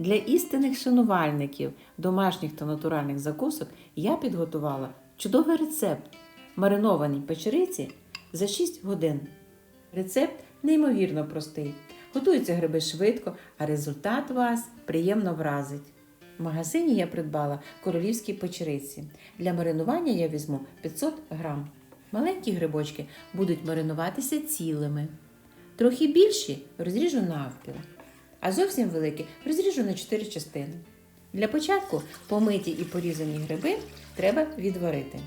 Для істинних шанувальників домашніх та натуральних закусок я підготувала чудовий рецепт маринованій печериці за 6 годин. Рецепт неймовірно простий. Готуються гриби швидко, а результат вас приємно вразить. В магазині я придбала королівські печериці. Для маринування я візьму 500 грам. Маленькі грибочки будуть маринуватися цілими. Трохи більші розріжу навпіл, а зовсім великі розріжу на 4 частини. Для початку помиті і порізані гриби треба відварити.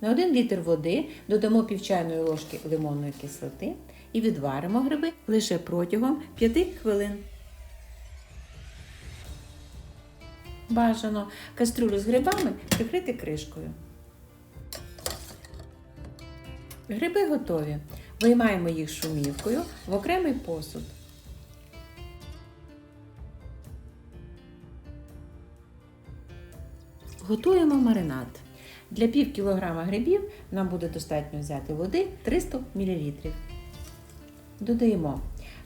На 1 літр води додамо пів чайної ложки лимонної кислоти і відваримо гриби лише протягом 5 хвилин. Бажано каструлю з грибами прикрити кришкою. Гриби готові. Виймаємо їх шумівкою в окремий посуд. Готуємо маринад. Для пів кілограма грибів нам буде достатньо взяти води 300 мл. Додаємо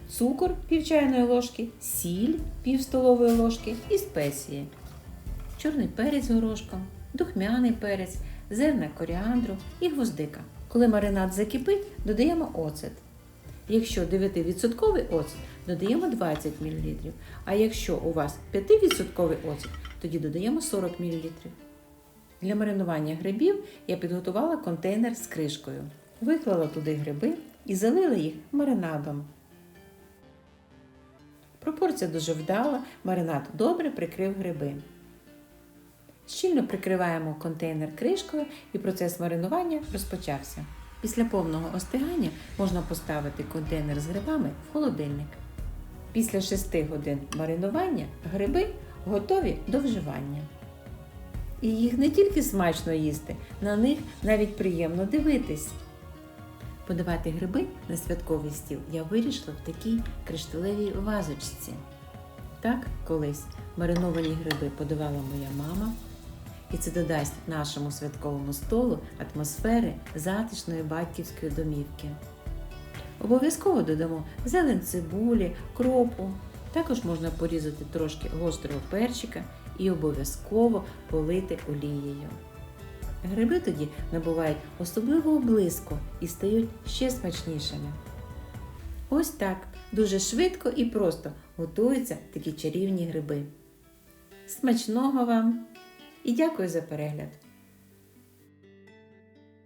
цукор пів чайної ложки, сіль пів столової ложки і спеції. Чорний перець горошком, духмяний перець, зерна коріандру і гвоздика. Коли маринад закипить, додаємо оцет. Якщо 9% оцет, додаємо 20 мл. А якщо у вас 5% оцет, тоді додаємо 40 мл. Для маринування грибів я підготувала контейнер з кришкою. Виклала туди гриби і залила їх маринадом. Пропорція дуже вдала, маринад добре прикрив гриби. Щільно прикриваємо контейнер кришкою і процес маринування розпочався. Після повного остигання можна поставити контейнер з грибами в холодильник. Після 6 годин маринування гриби готові до вживання. І їх не тільки смачно їсти, на них навіть приємно дивитись. Подавати гриби на святковий стіл я вирішила в такій кришталевій вазочці. Так колись мариновані гриби подавала моя мама, і це додасть нашому святковому столу атмосфери затишної батьківської домівки. Обов'язково додамо зелень цибулі, кропу. Також можна порізати трошки гострого перчика і обов'язково полити олією. Гриби тоді набувають особливого блиску і стають ще смачнішими. Ось так дуже швидко і просто готуються такі чарівні гриби. Смачного вам і дякую за перегляд!